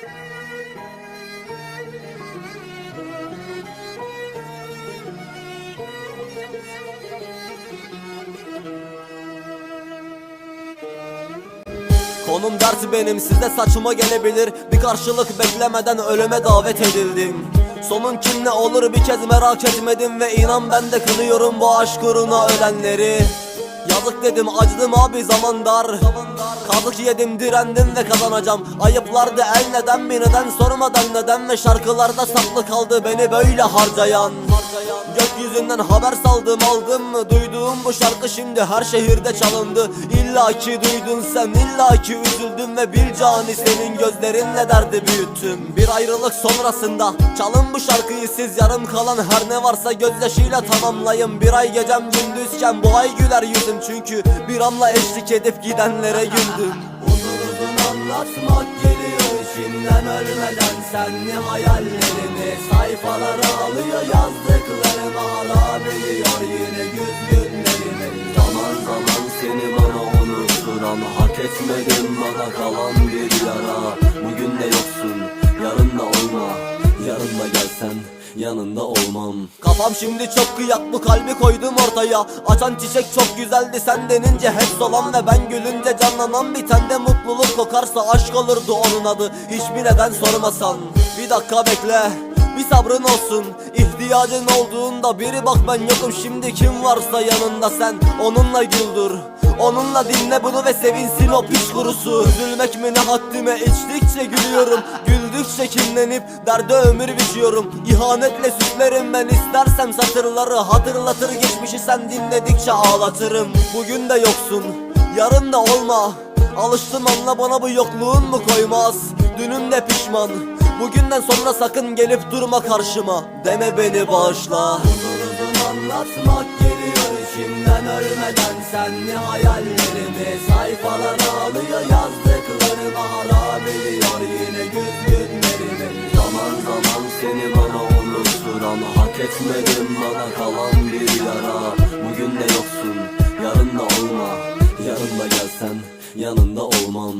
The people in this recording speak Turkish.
Konum dersi benim size saçıma gelebilir. Bir karşılık beklemeden ölüme davet edildim. Sonun kim ne olur bir kez merak etmedim Ve inan ben de kınıyorum bu aşk uğruna ölenleri. Yazık dedim acıdım abi zaman dar. Kazık yedim direndim ve kazanacağım. Ayıplardı el neden bir neden sormadan neden Ve şarkılarda saklı kaldı beni böyle harcayan Gökyüzünden haber saldım aldım mı? Duyduğum bu şarkı şimdi her şehirde çalındı. İlla ki duydun sen illa ki üzüldüm Ve bir cani senin gözlerinle derdi büyüttüm. Bir ayrılık sonrasında çalın bu şarkıyı siz Yarım kalan her ne varsa gözyaşıyla tamamlayın. Bir ay gecem gündüzken bu ay güler yüzüm Çünkü bir anla eşlik edip gidenlere güldüm. Uzun uzun anlatmak geliyor içimden ölmeden senli hayallerimi Sayfalara alıyor yazdıklarımı hala biliyor yine güz günlerimi. Zaman zaman seni bana unutturan hak etmedim bana kalan bir yara. Bugün de yoksun yarın da olma yarın da gelsen yanında olmam. Kafam şimdi çok kıyak bu kalbi koydum ortaya. Açan çiçek çok güzeldi sen denince hep solan Ve ben gülünce canlanan bir tende mutluluk kokarsa aşk olurdu onun adı. Hiçbir neden sormasan Bir dakika bekle bir sabrın olsun. İhtiyacın olduğunda biri bak ben yokum. Şimdi kim varsa yanında sen onunla güldür Onunla dinle bunu ve sevinsin o piç kurusu. Üzülmek mi ne haddime? İçtikçe gülüyorum. Güldükçe kinlenip derde ömür biçiyorum. İhanetle süslerim ben istersem satırları Hatırlatır. Geçmişi sen dinledikçe ağlatırım. Bugün de yoksun yarın da olma. Alıştım anla bana bu yokluğun mu koymaz? Dünün de pişman. Bugünden sonra sakın gelip durma karşıma. Deme beni bağışla. Uzun anlatmak geliyor içimden ölmeden senli hayallerimi Sayfalara alıyor yazdıklarımı hala biliyor yine güz günlerimi. Zaman zaman seni bana unutturan hak etmedim bana kalan bir yara. Bugün de yoksun yarın da olma. Yarın da gelsen yanında olmam